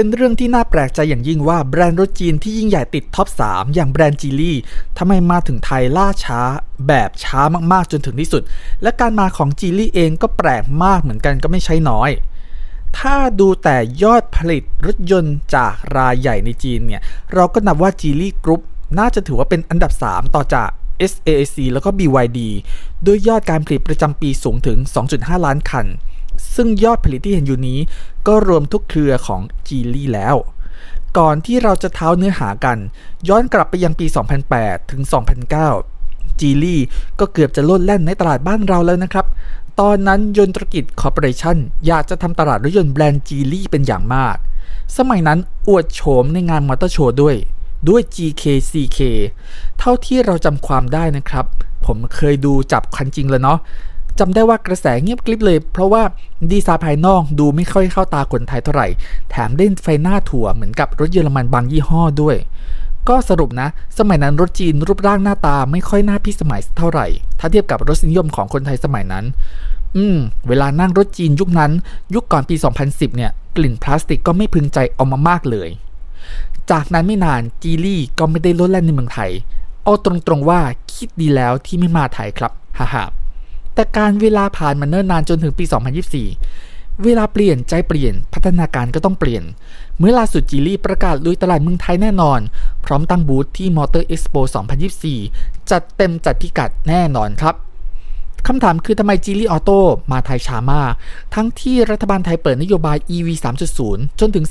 เป็นเรื่องที่น่าแปลกใจอย่างยิ่งว่าแบรนด์รถจีนที่ยิ่งใหญ่ติดท็อป 3 อย่างแบรนด์จีลี่ทำไมมาถึงไทยล่าช้า แบบช้ามากๆจนถึงที่สุด และการมาของจีลี่เองก็แปลกมากเหมือนกันก็ไม่ใช่น้อย ถ้าดูแต่ยอดผลิตรถยนต์จากรายใหญ่ในจีนเนี่ยเราก็นับว่าจีลี่กรุ๊ปน่าจะถือว่าเป็นอันดับ 3 ต่อจาก SAAC แล้วก็ BYD ด้วยยอดการผลิตประจำปีสูงถึง 2.5 ล้านคัน ซึ่งยอดผลิตที่เห็นอยู่นี้ ก็รวมทุกเครือของจีลี่แล้ว ก่อนที่เราจะเท้าเนื้อหากัน ย้อนกลับไปยังปี 2008 ถึง 2009 จีลี่ก็เกือบจะลดแล่นในตลาดบ้านเราแล้วนะครับ ตอนนั้นยนตรกิจคอร์ปอเรชั่นอยากจะทำตลาดรถยนต์แบรนด์จีลี่เป็นอย่างมาก สมัยนั้นอวดโฉมในงานมอเตอร์โชว์ด้วยด้วย GKCK เท่าที่เราจำความได้นะครับ ผมเคยดูจับคันจริงแล้วเนาะ จำได้ว่ากระแสเงียบกริบเลย เพราะว่าดีไซน์ภายนอกดูไม่ค่อยเข้าตาคนไทยเท่าไหร่ แถมเล่นไฟหน้าถั่วเหมือนกับรถเยอรมันบางยี่ห้อด้วย ก็สรุปนะ สมัยนั้นรถจีนรูปร่างหน้าตาไม่ค่อยน่าพิสมัยเท่าไหร่ ถ้าเทียบกับรสนิยมของคนไทยสมัยนั้น อืม เวลานั่งรถจีนยุคนั้น ยุคก่อนปี 2010 เนี่ย กลิ่นพลาสติกก็ไม่พึงใจเอามามากเลย จากนั้นไม่นานจีลี่ก็ไม่ได้ลดแล่นในเมืองไทย เอาตรงๆว่าคิดดีแล้วที่ไม่มาไทยครับฮ่าฮ่า แต่การเวลาผ่านมาเนิ่นนานจนถึงปี 2024 เวลาเปลี่ยนใจเปลี่ยน พัฒนาการก็ต้องเปลี่ยน เมื่อล่าสุดจีลี่ประกาศลุยตลาดเมืองไทยแน่นอน พร้อมตั้งบูธที่ Motor Expo 2024 จัดเต็มจัดพิกัดแน่นอนครับคำถามคือทำไมจีลี่ออโต้มาไทยช้ามากทั้งที่รัฐบาลไทยเปิดนโยบาย EV 3.0 จนถึง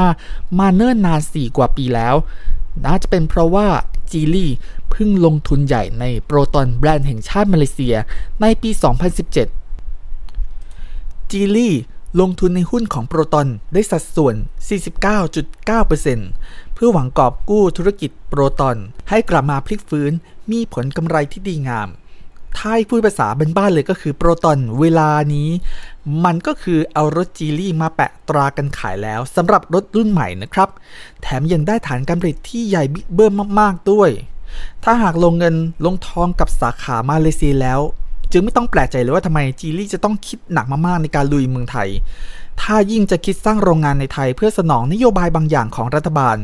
3.5 มาเนิ่นนาน 4 กว่าปีแล้ว น่าจะเป็นเพราะว่าจีลี่เพิ่งลงทุนใหญ่ในโปรตอนแบรนด์แห่งชาติมาเลเซียในปี 2017 จีลี่ลงทุนในหุ้นของโปรตอนได้สัดส่วน 49.9%เพื่อหวังกอบกู้ธุรกิจโปรตอนให้กลับมาพลิกฟื้นมีผลกำไรที่ดีงามถ้าให้พูดภาษาบ้านๆเลยก็คือโปรตอนเวลานี้ มันก็คือเอารถจีลี่มาแปะตรากันขายแล้วสำหรับรถรุ่นใหม่นะครับ แถมยังได้ฐานการผลิตที่ใหญ่บิ๊กเบิ้มมากๆด้วย ถ้าหากลงเงินลงทองกับสาขามาเลเซียแล้ว จึงไม่ต้องแปลกใจเลยว่าทำไมจีลี่จะต้องคิดหนักมากๆในการลุยเมืองไทย ถ้ายิ่งจะคิดสร้างโรงงานในไทยเพื่อสนองนโยบายบางอย่างของรัฐบาล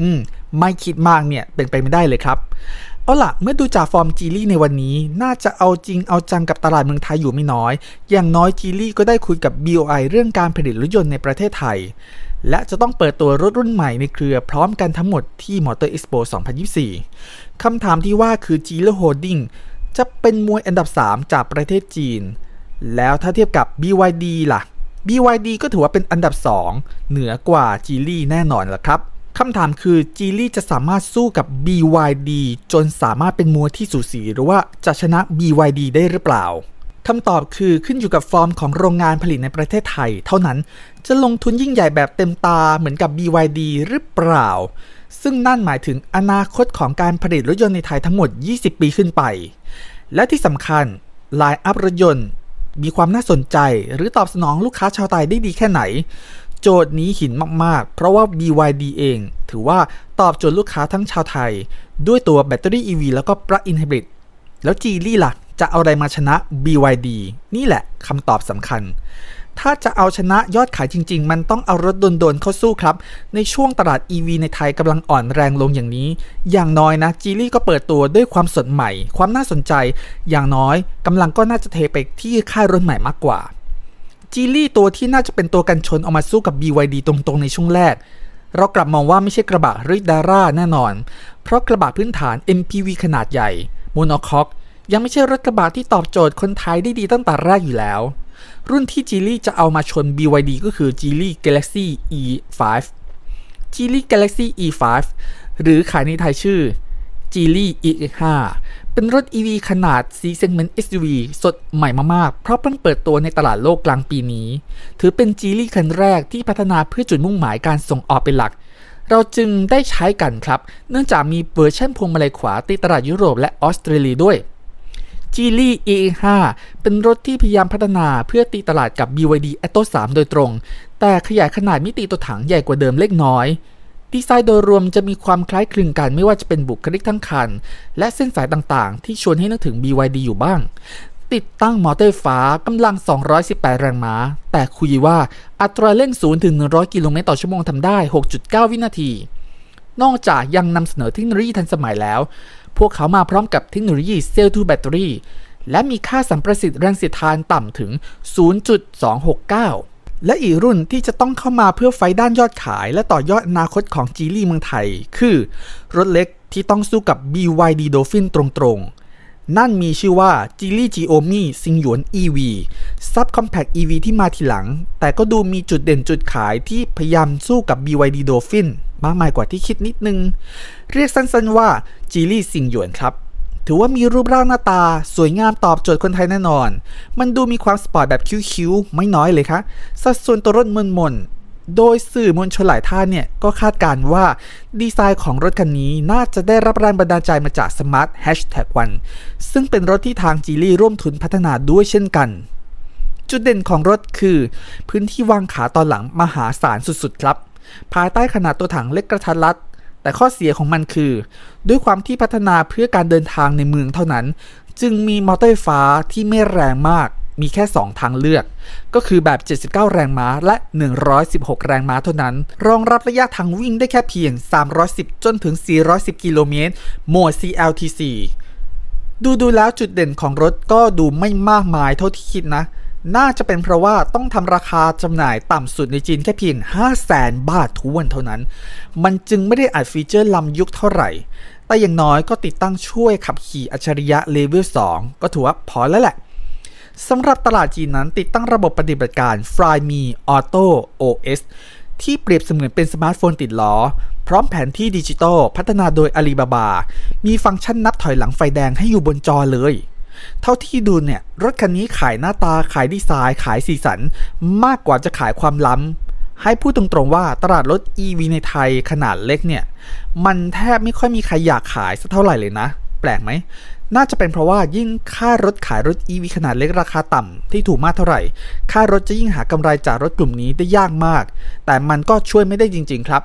อืมไม่คิดมากเนี่ยเป็นไปไม่ได้เลยครับ เอาล่ะ เมื่อดูจากฟอร์มจีลี่ในวันนี้ น่าจะเอาจริงเอาจังกับตลาดเมืองไทยอยู่ไม่น้อย อย่างน้อยจีลี่ก็ได้คุยกับ BOI เรื่องการผลิตรถยนต์ในประเทศไทย และจะต้องเปิดตัวรถรุ่นใหม่ในเครือพร้อมกันทั้งหมดที่ Motor Expo 2024 คำถามที่ว่าคือ g ี l โ Holding จะเป็นมวยอันดับ 3 จากประเทศจีน แล้วถ้าเทียบกับ BYD ล่ะ BYD ก็ถือว่าเป็นอันดับ 2 เหนือกว่า g ีลี่แน่นอนล่ะครับ คำถามคือ g ีลี่จะสามารถสู้กับ BYD จนสามารถเป็นมัวที่สูสีหรือว่าจะชนะ BYD ได้หรือเปล่าคำตอบคือขึ้นอยู่กับฟอร์มของโรงงานผลิตในประเทศไทย เท่านั้นจะลงทุนยิ่งใหญ่แบบเต็มตาเหมือนกับ BYD หรือเปล่า ซึ่งนั่นหมายถึงอนาคตของการผลิตรถยนต์ในไทยทั้งหมด 20 ปีขึ้นไป และที่สำคัญไลน์อัพรถยนต์ มีความน่าสนใจ หรือตอบสนองลูกค้าชาวไทยได้ดีแค่ไหน โจทย์นี้หินมากๆ เพราะว่า BYD เอง ถือว่าตอบโจทย์ลูกค้าทั้งชาวไทย ด้วยตัวแบตเตอรี่ EV แล้วก็ปลั๊กอินไฮบริดแล้ว g ีลี่ล่ะ จะเอาอะไรมาชนะ BYD นี่แหละคำตอบสำคัญ ถ้าจะเอาชนะยอดขายจริง ๆ มันต้องเอารถโดนๆเข้าสู้ครับ ในช่วงตลาด EV ในไทยกำลังอ่อนแรงลงอย่างนี้ อย่างน้อยนะจีลี่ก็เปิดตัวด้วยความสดใหม่ ความน่าสนใจ อย่างน้อยกำลังก็น่าจะเทไปที่ค่ายรถใหม่มากกว่า จีลี่ตัวที่น่าจะเป็นตัวกันชนเอามาสู้กับ BYD ตรงๆในช่วงแรก เรากลับมองว่าไม่ใช่กระบะริดาร่าแน่นอน เพราะกระบะพื้นฐาน MPV ขนาดใหญ่โมโนคอกยังไม่ใช่รถกระบะที่ตอบโจทย์คนไทยได้ดีตั้งแต่แรกอยู่แล้ว รุ่นที่จีลี่จะเอามาชน BYD ก็คือ Geely Galaxy E5 Geely Galaxy E5 หรือขายในไทยชื่อ Geely E5 เป็นรถ EV ขนาด C segment SUV สดใหม่มากๆ เพราะเพิ่งเปิดตัวในตลาดโลกกลางปีนี้ ถือเป็น Geely คันแรกที่พัฒนาเพื่อจุดมุ่งหมายการส่งออกเป็นหลัก เราจึงได้ใช้กันครับ เนื่องจากมีเวอร์ชันพวงมาลัยขวาตีตลาดยุโรปและออสเตรเลียด้วย g ีลี่ E5 เป็นรถที่พยายามพัฒนาเพื่อตีตลาดกับ BYD Atto 3 โดยตรง แต่ขยายขนาดมิติตัวถังใหญ่กว่าเดิมเล็กน้อย ดีไซน์โดยรวมจะมีความคล้ายคลึงกันไม่ว่าจะเป็นบุคลิกทั้งคัน และเส้นสายต่างๆ ที่ชวนให้นึกถึง BYD อยู่บ้าง ติดตั้งมอเตอร์ไฟฟ้ากำลัง 218 แรงม้า แต่คุยว่าอัตราเร่ง 0 ถึง 100 กิโลเมตรต่อชั่วโมงทำได้ 6.9 วินาที นอกจากยังนำเสนอเทคโนโลยีทันสมัยแล้ว พวกเขามาพร้อมกับเทคโนโลยีเซลล์ทูแบตเตอรี่และมีค่าสัมประสิทธิ์แรงเสียดทานต่ำถึง 0.269 และอีกรุ่นที่จะต้องเข้ามาเพื่อไฟด้านยอดขาย และต่อยอดอนาคตของจีลี่เมืองไทย คือ รถเล็กที่ต้องสู้กับ BYD Dolphin ตรงๆ นั่นมีชื่อว่า g i l i Giomi ซิงหยวน EV Sub Compact EV ที่มาทีหลัง แต่ก็ดูมีจุดเด่นจุดขายที่พยายามสู้กับ BYD Dolphin มากมายกว่าที่คิดนิดนึง เรียกสั้นๆว่า g i l i ซิงหยวนครับ ถือว่ามีรูปร่างหน้าตา สวยงามตอบโจทย์คนไทยแน่นอน มันดูมีความสปอร์ตแบบคิ้วๆ ไม่น้อยเลยคะสัดส่วนตัวรถมนมนๆโดยสื่อมวลชนหลายท่านเนี่ย ก็คาดการณ์ว่า ดีไซน์ของรถคันนี้น่าจะได้รับแรงบันดาลใจมาจาก Smart Hashtag 1ซึ่งเป็นรถที่ทางจีลี่ร่วมทุนพัฒนาด้วยเช่นกัน จุดเด่นของรถคือ พื้นที่วางขาตอนหลังมหาศาลสุดๆครับ ภายใต้ขนาดตัวถังเล็กกระทัดรัด แต่ข้อเสียของมันคือ ด้วยความที่พัฒนาเพื่อการเดินทางในเมืองเท่านั้น จึงมีมอเตอร์ไฟฟ้าที่ไม่แรงมากมีแค่ 2 ทางเลือก ก็คือแบบ 79 แรงม้าและ 116 แรงม้าเท่านั้น รองรับระยะทางวิ่งได้แค่เพียง 310 จนถึง 410 กิโลเมตรโหมด CLTC ดูดูแล้วจุดเด่นของรถก็ดูไม่มากมายเท่าที่คิดนะ น่าจะเป็นเพราะว่าต้องทำราคาจำหน่ายต่ำสุดในจีนแค่เพียง 5 0 0แสนบาททวนเท่านั้น มันจึงไม่ได้อัดฟีเจอร์ล้ำยุคเท่าไหร่ แต่อย่างน้อยก็ติดตั้งช่วยขับขี่อัจฉริยะเลเวล 2 ก็ถือว่าพอแล้วแหละสำหรับตลาดจีนนั้นติดตั้งระบบปฏิบัติการ Flyme Auto OS ที่เปรียบเสมือนเป็นสมาร์ทโฟนติดล้อ พร้อมแผนที่ดิจิตอลพัฒนาโดยอาลีบาบามีฟังก์ชันนับถอยหลังไฟแดงให้อยู่บนจอเลย เท่าที่ดูเนี่ย รถคันนี้ขายหน้าตาขายดีไซน์ ขายสีสัน มากกว่าจะขายความล้ำ ให้พูดตรงๆว่าตลาดรถ EV ในไทยขนาดเล็กเนี่ย มันแทบไม่ค่อยมีใครอยากขายสักเท่าไหร่เลยนะ แปลกไหม น่าจะเป็นเพราะว่ายิ่งค่ารถขายรถ EV ขนาดเล็กราคาต่ำที่ถูกมากเท่าไหร่ ค่ารถจะยิ่งหากำไรจากรถกลุ่มนี้ได้ยากมาก แต่มันก็ช่วยไม่ได้จริง ๆ ครับ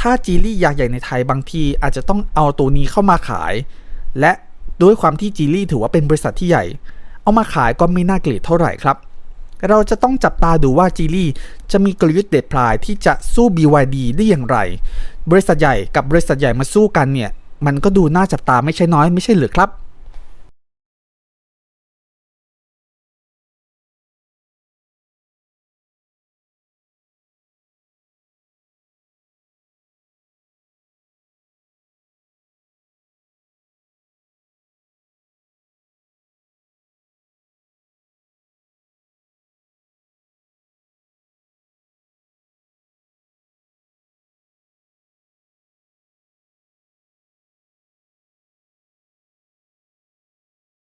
ถ้าจีลี่อยากใหญ่ในไทยบางทีอาจจะต้องเอาตัวนี้เข้ามาขาย และ ด้วยความที่จีลี่ถือว่าเป็นบริษัทที่ใหญ่ เอามาขายก็ไม่น่าเกลียดเท่าไหร่ครับ เราจะต้องจับตาดูว่าจีลี่จะมีกลยุทธ์เด็ดพลายที่จะสู้ BYD ได้อย่างไร บริษัทใหญ่กับบริษัทใหญ่มาสู้กันเนี่ย มันก็ดูน่าจับตาไม่ใช่น้อยไม่ใช่หรือครับ